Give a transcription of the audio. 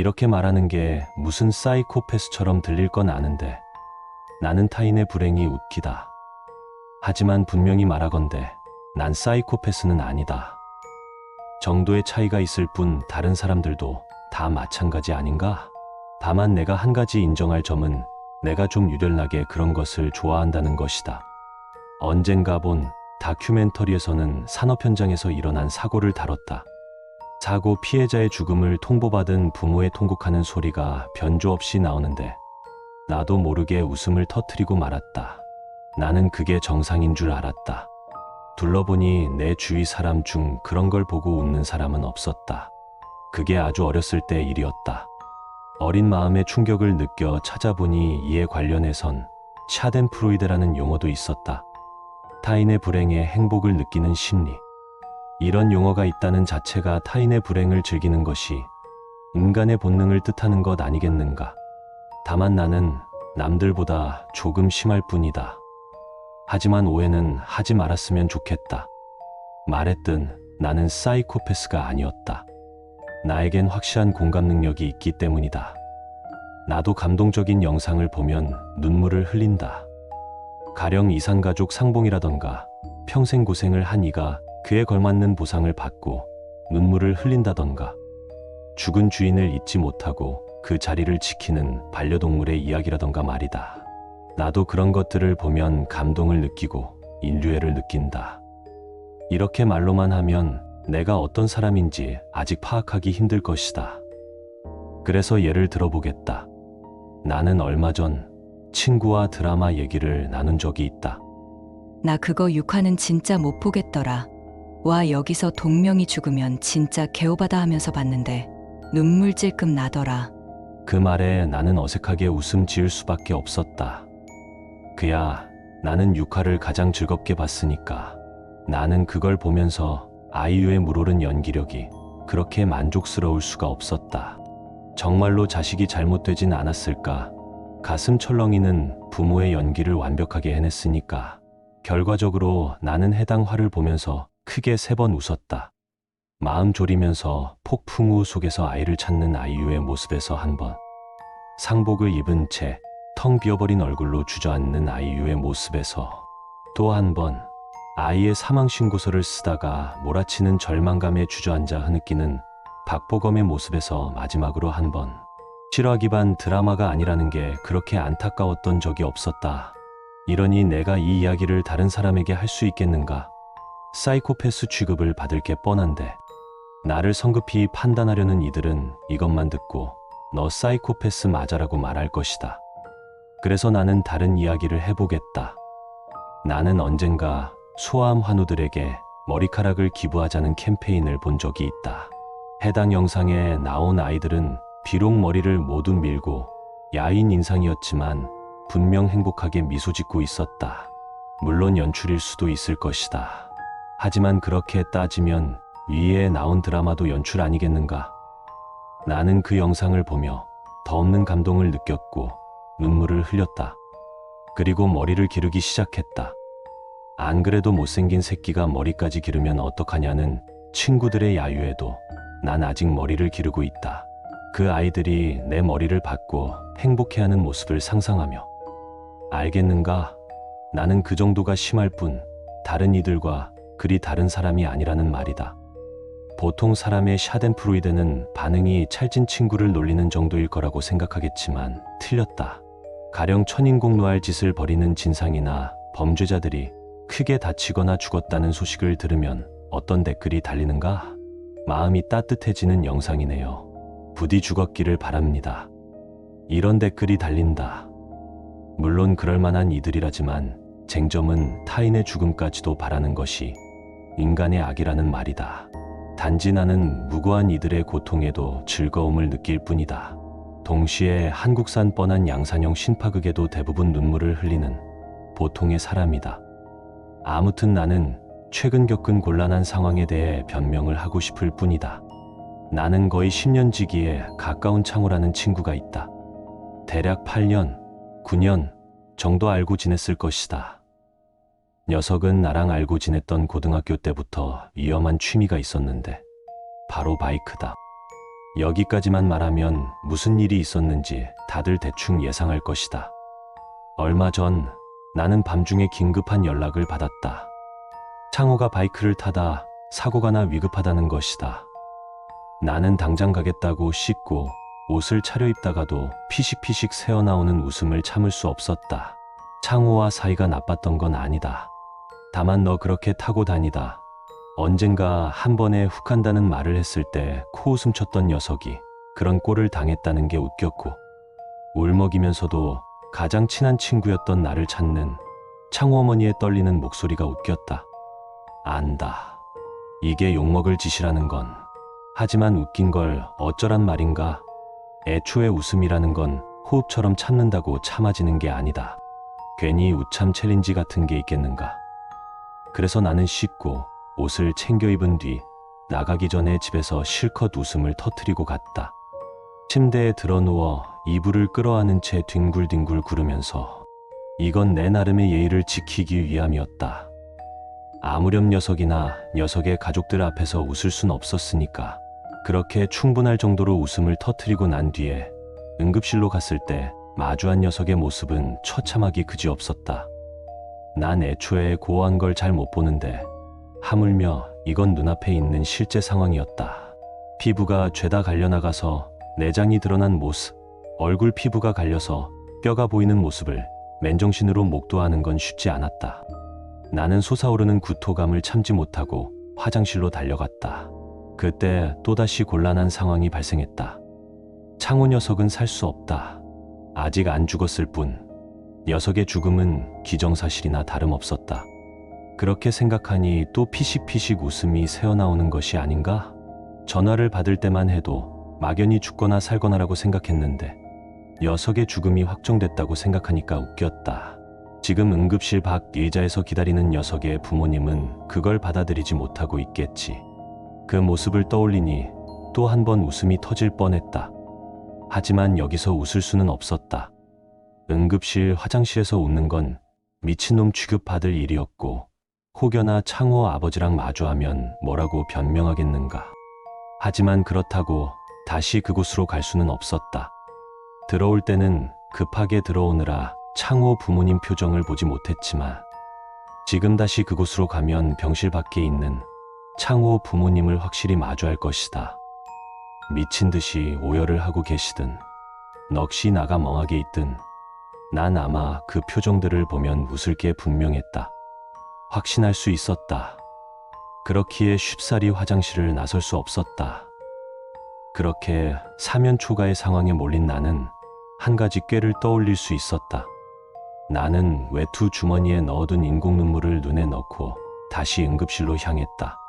이렇게 말하는 게 무슨 사이코패스처럼 들릴 건 아는데 나는 타인의 불행이 웃기다. 하지만 분명히 말하건대 난 사이코패스는 아니다. 정도의 차이가 있을 뿐 다른 사람들도 다 마찬가지 아닌가? 다만 내가 한 가지 인정할 점은 내가 좀 유별나게 그런 것을 좋아한다는 것이다. 언젠가 본 다큐멘터리에서는 산업 현장에서 일어난 사고를 다뤘다. 사고 피해자의 죽음을 통보받은 부모의 통곡하는 소리가 변조 없이 나오는데 나도 모르게 웃음을 터뜨리고 말았다. 나는 그게 정상인 줄 알았다. 둘러보니 내 주위 사람 중 그런 걸 보고 웃는 사람은 없었다. 그게 아주 어렸을 때 일이었다. 어린 마음의 충격을 느껴 찾아보니 이에 관련해선 샤덴프로이드라는 용어도 있었다. 타인의 불행에 행복을 느끼는 심리. 이런 용어가 있다는 자체가 타인의 불행을 즐기는 것이 인간의 본능을 뜻하는 것 아니겠는가. 다만 나는 남들보다 조금 심할 뿐이다. 하지만 오해는 하지 말았으면 좋겠다. 말했든 나는 사이코패스가 아니었다. 나에겐 확실한 공감 능력이 있기 때문이다. 나도 감동적인 영상을 보면 눈물을 흘린다. 가령 이산가족 상봉이라던가 평생 고생을 한 이가 그에 걸맞는 보상을 받고 눈물을 흘린다던가 죽은 주인을 잊지 못하고 그 자리를 지키는 반려동물의 이야기라던가 말이다. 나도 그런 것들을 보면 감동을 느끼고 인류애를 느낀다. 이렇게 말로만 하면 내가 어떤 사람인지 아직 파악하기 힘들 것이다. 그래서 예를 들어보겠다. 나는 얼마 전 친구와 드라마 얘기를 나눈 적이 있다. 나 그거 6화는 진짜 못 보겠더라. 와 여기서 동명이 죽으면 진짜 개오바다 하면서 봤는데 눈물 찔끔 나더라. 그 말에 나는 어색하게 웃음 지을 수밖에 없었다. 그야 나는 육화를 가장 즐겁게 봤으니까. 나는 그걸 보면서 아이유의 물오른 연기력이 그렇게 만족스러울 수가 없었다. 정말로 자식이 잘못되진 않았을까? 가슴 철렁이는 부모의 연기를 완벽하게 해냈으니까. 결과적으로 나는 해당 화를 보면서 크게 세 번 웃었다. 마음 졸이면서 폭풍우 속에서 아이를 찾는 아이유의 모습에서 한 번. 상복을 입은 채 텅 비어버린 얼굴로 주저앉는 아이유의 모습에서 또 한 번. 아이의 사망 신고서를 쓰다가 몰아치는 절망감에 주저앉아 흐느끼는 박보검의 모습에서 마지막으로 한 번. 실화 기반 드라마가 아니라는 게 그렇게 안타까웠던 적이 없었다. 이러니 내가 이 이야기를 다른 사람에게 할 수 있겠는가? 사이코패스 취급을 받을 게 뻔한데. 나를 성급히 판단하려는 이들은 이것만 듣고 너 사이코패스 맞아라고 말할 것이다. 그래서 나는 다른 이야기를 해보겠다. 나는 언젠가 소아암 환우들에게 머리카락을 기부하자는 캠페인을 본 적이 있다. 해당 영상에 나온 아이들은 비록 머리를 모두 밀고 야인 인상이었지만 분명 행복하게 미소 짓고 있었다. 물론 연출일 수도 있을 것이다. 하지만 그렇게 따지면 위에 나온 드라마도 연출 아니겠는가? 나는 그 영상을 보며 더 없는 감동을 느꼈고 눈물을 흘렸다. 그리고 머리를 기르기 시작했다. 안 그래도 못생긴 새끼가 머리까지 기르면 어떡하냐는 친구들의 야유에도 난 아직 머리를 기르고 있다. 그 아이들이 내 머리를 받고 행복해하는 모습을 상상하며 알겠는가? 나는 그 정도가 심할 뿐 다른 이들과 그리 다른 사람이 아니라는 말이다. 보통 사람의 샤덴프로이드는 반응이 찰진 친구를 놀리는 정도일 거라고 생각하겠지만 틀렸다. 가령 천인공노할 짓을 벌이는 진상이나 범죄자들이 크게 다치거나 죽었다는 소식을 들으면 어떤 댓글이 달리는가? 마음이 따뜻해지는 영상이네요. 부디 죽었기를 바랍니다. 이런 댓글이 달린다. 물론 그럴 만한 이들이라지만 쟁점은 타인의 죽음까지도 바라는 것이 인간의 악이라는 말이다. 단지 나는 무고한 이들의 고통에도 즐거움을 느낄 뿐이다. 동시에 한국산 뻔한 양산형 신파극에도 대부분 눈물을 흘리는 보통의 사람이다. 아무튼 나는 최근 겪은 곤란한 상황에 대해 변명을 하고 싶을 뿐이다. 나는 거의 10년 지기에 가까운 창호라는 친구가 있다. 대략 8년, 9년 정도 알고 지냈을 것이다. 녀석은 나랑 알고 지냈던 고등학교 때부터 위험한 취미가 있었는데 바로 바이크다. 여기까지만 말하면 무슨 일이 있었는지 다들 대충 예상할 것이다. 얼마 전 나는 밤중에 긴급한 연락을 받았다. 창호가 바이크를 타다 사고가 나 위급하다는 것이다. 나는 당장 가겠다고 씻고 옷을 차려입다가도 피식피식 새어나오는 웃음을 참을 수 없었다. 창호와 사이가 나빴던 건 아니다. 다만 너 그렇게 타고 다니다. 언젠가 한 번에 훅 한다는 말을 했을 때 코웃음 쳤던 녀석이 그런 꼴을 당했다는 게 웃겼고 울먹이면서도 가장 친한 친구였던 나를 찾는 창호 어머니의 떨리는 목소리가 웃겼다. 안다. 이게 욕먹을 짓이라는 건. 하지만 웃긴 걸 어쩌란 말인가. 애초에 웃음이라는 건 호흡처럼 참는다고 참아지는 게 아니다. 괜히 우참 챌린지 같은 게 있겠는가. 그래서 나는 씻고 옷을 챙겨 입은 뒤 나가기 전에 집에서 실컷 웃음을 터트리고 갔다. 침대에 들어 누워 이불을 끌어안은 채 뒹굴뒹굴 구르면서 이건 내 나름의 예의를 지키기 위함이었다. 아무렴 녀석이나 녀석의 가족들 앞에서 웃을 순 없었으니까 그렇게 충분할 정도로 웃음을 터트리고 난 뒤에 응급실로 갔을 때 마주한 녀석의 모습은 처참하기 그지없었다. 난 애초에 고한 걸 잘 못 보는데 하물며 이건 눈앞에 있는 실제 상황이었다. 피부가 죄다 갈려나가서 내장이 드러난 모습, 얼굴 피부가 갈려서 뼈가 보이는 모습을 맨정신으로 목도하는 건 쉽지 않았다. 나는 솟아오르는 구토감을 참지 못하고 화장실로 달려갔다. 그때 또다시 곤란한 상황이 발생했다. 창호 녀석은 살 수 없다. 아직 안 죽었을 뿐. 녀석의 죽음은 기정사실이나 다름없었다. 그렇게 생각하니 또 피식피식 웃음이 새어나오는 것이 아닌가? 전화를 받을 때만 해도 막연히 죽거나 살거나라고 생각했는데 녀석의 죽음이 확정됐다고 생각하니까 웃겼다. 지금 응급실 밖 의자에서 기다리는 녀석의 부모님은 그걸 받아들이지 못하고 있겠지. 그 모습을 떠올리니 또 한 번 웃음이 터질 뻔했다. 하지만 여기서 웃을 수는 없었다. 응급실 화장실에서 웃는 건 미친놈 취급받을 일이었고 혹여나 창호 아버지랑 마주하면 뭐라고 변명하겠는가. 하지만 그렇다고 다시 그곳으로 갈 수는 없었다. 들어올 때는 급하게 들어오느라 창호 부모님 표정을 보지 못했지만 지금 다시 그곳으로 가면 병실 밖에 있는 창호 부모님을 확실히 마주할 것이다. 미친 듯이 오열을 하고 계시든 넋이 나가 멍하게 있든 난 아마 그 표정들을 보면 웃을 게 분명했다. 확신할 수 있었다. 그렇기에 쉽사리 화장실을 나설 수 없었다. 그렇게 사면 초가의 상황에 몰린 나는 한 가지 꾀를 떠올릴 수 있었다. 나는 외투 주머니에 넣어둔 인공 눈물을 눈에 넣고 다시 응급실로 향했다.